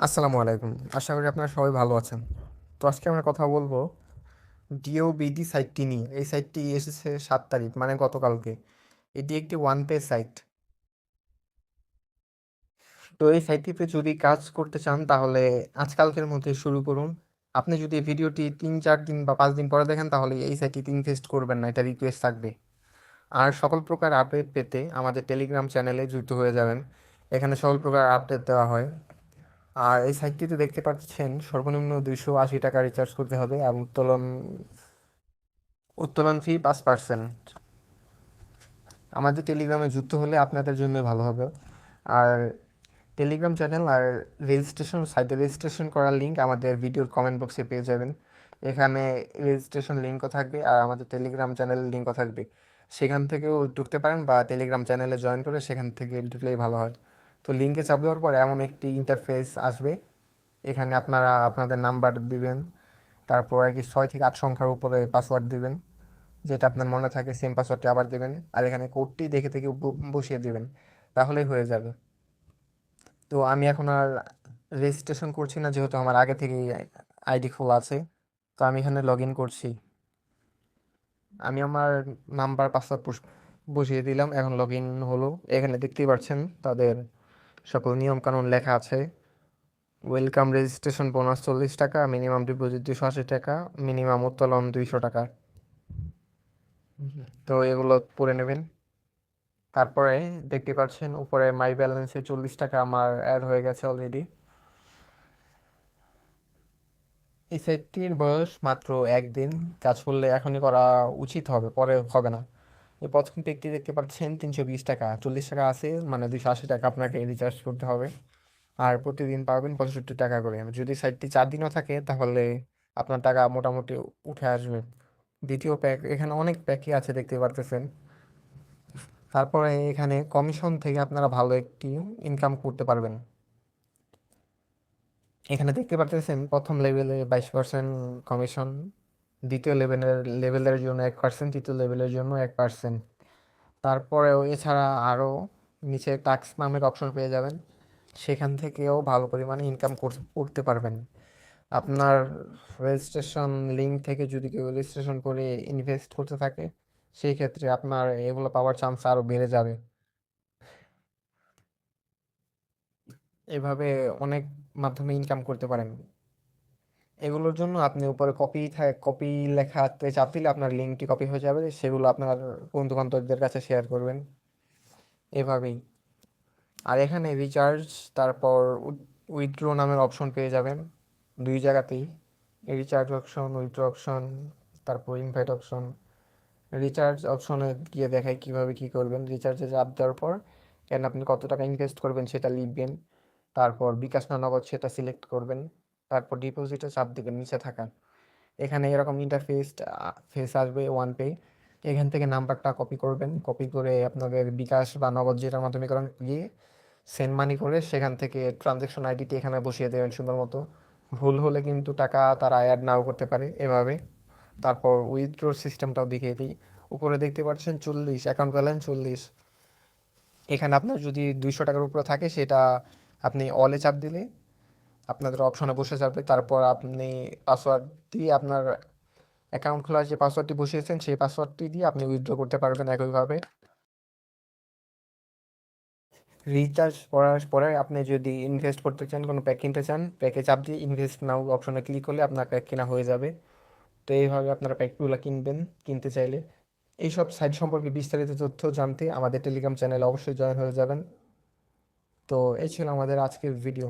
আসসালামু আলাইকুম। আশা করি আপনারা সবাই ভালো আছেন। তো আজকে আমরা কথা বলব ডিওবিডি সাইটটি নিয়ে। এই সাইটটি এসেছে সাত তারিখ মানে গতকালকে। এটি একটি ওয়ান পেজ সাইট তো এই সাইটটিতে যদি কাজ করতে চান, তাহলে আজকালকের মধ্যে শুরু করুন। আপনি যদি ভিডিওটি তিন, চার দিন বা পাঁচ দিন পরে দেখেন, তাহলে এই সাইটটিতে ইনভেস্ট করবেন না, এটা রিকোয়েস্ট থাকবে। আর সকল প্রকার আপডেট পেতে আমাদের টেলিগ্রাম চ্যানেলে যুক্ত হয়ে যাবেন। এখানে সকল প্রকার আপডেট দেওয়া হয়। আর এই সাইটটিতে দেখতে পাচ্ছেন সর্বনিম্ন দুইশো আশি টাকা রিচার্জ করতে হবে আর উত্তোলন উত্তোলন ফি পাঁচ পার্সেন্ট আমাদের টেলিগ্রামে যুক্ত হলে আপনাদের জন্য ভালো হবে। আর টেলিগ্রাম চ্যানেল আর রেজিস্ট্রেশন সাইটে রেজিস্ট্রেশন করার লিঙ্ক আমাদের ভিডিওর কমেন্ট বক্সে পেয়ে যাবেন। এখানে রেজিস্ট্রেশন লিঙ্কও থাকবে আর আমাদের টেলিগ্রাম চ্যানেল লিঙ্কও থাকবে। সেখান থেকেও ঢুকতে পারেন বা টেলিগ্রাম চ্যানেলে জয়েন করে সেখান থেকে ঢুকলেই ভালো হয়। তো লিঙ্কে চাপ দেওয়ার পর এমন একটি ইন্টারফেস আসবে। এখানে আপনারা আপনাদের নাম্বার দিবেন, তারপর আর কি ছয় থেকে আট সংখ্যার উপরে পাসওয়ার্ড দিবেন, যেটা আপনার মনে থাকে সেম পাসওয়ার্ডটি আবার দেবেন, আর এখানে কোডটি দেখে থেকে বসিয়ে দিবেন, তাহলেই হয়ে যাবে। তো আমি এখন আর রেজিস্ট্রেশন করছি না, যেহেতু আমার আগে থেকেই আইডি খোলা আছে, তো আমি এখানে লগ ইন করছি। আমি আমার নাম্বার পাসওয়ার্ড বসিয়ে দিলাম, এখন লগ ইন হলো। এখানে দেখতেই পাচ্ছেন তাদের সকল নিয়মকানুন লেখা আছে। ওয়েলকাম রেজিস্ট্রেশন বোনাস চল্লিশ টাকা মিনিমাম ডিপোজিট দুশো আশি টাকা মিনিমাম উত্তোলন দুইশো টাকা। তো এগুলো পড়ে নেবেন। তারপরে দেখতে পাচ্ছেন, উপরে মাই ব্যালেন্সে চল্লিশ টাকা আমার অ্যাড হয়ে গেছে অলরেডি এই সেটটির বয়স মাত্র একদিন, কাজ করলে এখনই করা উচিত হবে, পরে হবে না। এই প্রথম পেকটি দেখতে পাচ্ছেন তিনশো বিশ টাকা, চল্লিশ টাকা আছে মানে দুইশো আশি টাকা আপনাকে রিচার্জ করতে হবে। আর প্রতিদিন পাবেন পঁয়ষট্টি টাকা করে। যদি সাইটটি চার দিনও থাকে, তাহলে আপনার টাকা মোটামুটি উঠে আসবে। দ্বিতীয় প্যাক এখানে অনেক প্যাকই আছে দেখতে পারতেছেন। তারপরে এখানে কমিশন থেকে আপনারা ভালো একটি ইনকাম করতে পারবেন। এখানে দেখতে পারতেছেন প্রথম লেভেলে বাইশ পার্সেন্ট কমিশন দ্বিতীয় লেভেলের লেভেলের জন্য এক পার্সেন্ট তৃতীয় লেভেলের জন্য এক পার্সেন্ট তারপরেও এছাড়া আরও নিচে টাক্স নামের অপশন পেয়ে যাবেন। সেখান থেকেও ভালো পরিমাণে ইনকাম করতে পারবেন। আপনার রেজিস্ট্রেশন লিঙ্ক থেকে যদি কেউ রেজিস্ট্রেশন করে ইনভেস্ট করতে থাকে, সেই ক্ষেত্রে আপনার এগুলো পাওয়ার চান্স আরও বেড়ে যাবে। এভাবে অনেক মাধ্যমে ইনকাম করতে পারেন। এগুলোর জন্য আপনি উপরে কপি থাকে কপি লেখাতে চাপ দিলে আপনার লিঙ্কটি কপি হয়ে যাবে। সেগুলো আপনার বন্ধু বান্ধবদের কাছে শেয়ার করবেন। এভাবেই। আর এখানে রিচার্জ তারপর উইথড্রো নামের অপশন পেয়ে যাবেন দুই জায়গাতেই। রিচার্জ অপশন উইথড্রো অপশন তারপর ইনভাইট অপশন রিচার্জ অপশনে গিয়ে দেখায় কীভাবে কী করবেন। রিচার্জে চাপ দেওয়ার পর কেন আপনি কত টাকা ইনভেস্ট করবেন সেটা লিখবেন। তারপর বিকাশ না নগদ সেটা সিলেক্ট করবেন। তারপর ডিপোজিটে চাপ দিবেন নিচে থাকা এখানে এরকম ইন্টারফেস ফেস আসবে ওয়ান পে এখান থেকে নাম্বারটা কপি করবেন। কপি করে আপনাদের বিকাশ বা নগদ যেটার মাধ্যমে করেন, গিয়ে সেন্ড মানি করে সেখান থেকে ট্রানজ্যাকশন আইডিটি এখানে বসিয়ে দেবেন সুন্দর মতো। ভুল হলে কিন্তু টাকা তারা অ্যাড নাও করতে পারে এভাবে। তারপর উইথড্রোর সিস্টেমটাও দেখিয়ে দিই। উপরে দেখতে পাচ্ছেন চল্লিশ অ্যাকাউন্ট ব্যালেন্স চল্লিশ। এখানে আপনার যদি দুইশো টাকার উপরে থাকে সেটা আপনি অলে চাপ দিলে আপনাদের অপশনে বসে যাবে। তারপর আপনি পাসওয়ার্ড দিয়ে আপনার অ্যাকাউন্ট খোলার যে পাসওয়ার্ডটি বসিয়েছেন, সেই পাসওয়ার্ডটি দিয়ে আপনি উইথড্র করতে পারবেন একইভাবে। রিচার্জ করার পরে আপনি যদি ইনভেস্ট করতে চান, কোনো প্যাক কিনতে চান প্যাকে চাপ দিয়ে ইনভেস্ট নাও অপশনে ক্লিক করলে আপনার প্যাক কেনা হয়ে যাবে। তো এইভাবে আপনারা প্যাকগুলো কিনবেন, কিনতে চাইলে। এইসব সাইট সম্পর্কে বিস্তারিত তথ্য জানতে আমাদের টেলিগ্রাম চ্যানেলে অবশ্যই জয়েন হয়ে যাবেন। তো এই ছিল আমাদের আজকের ভিডিও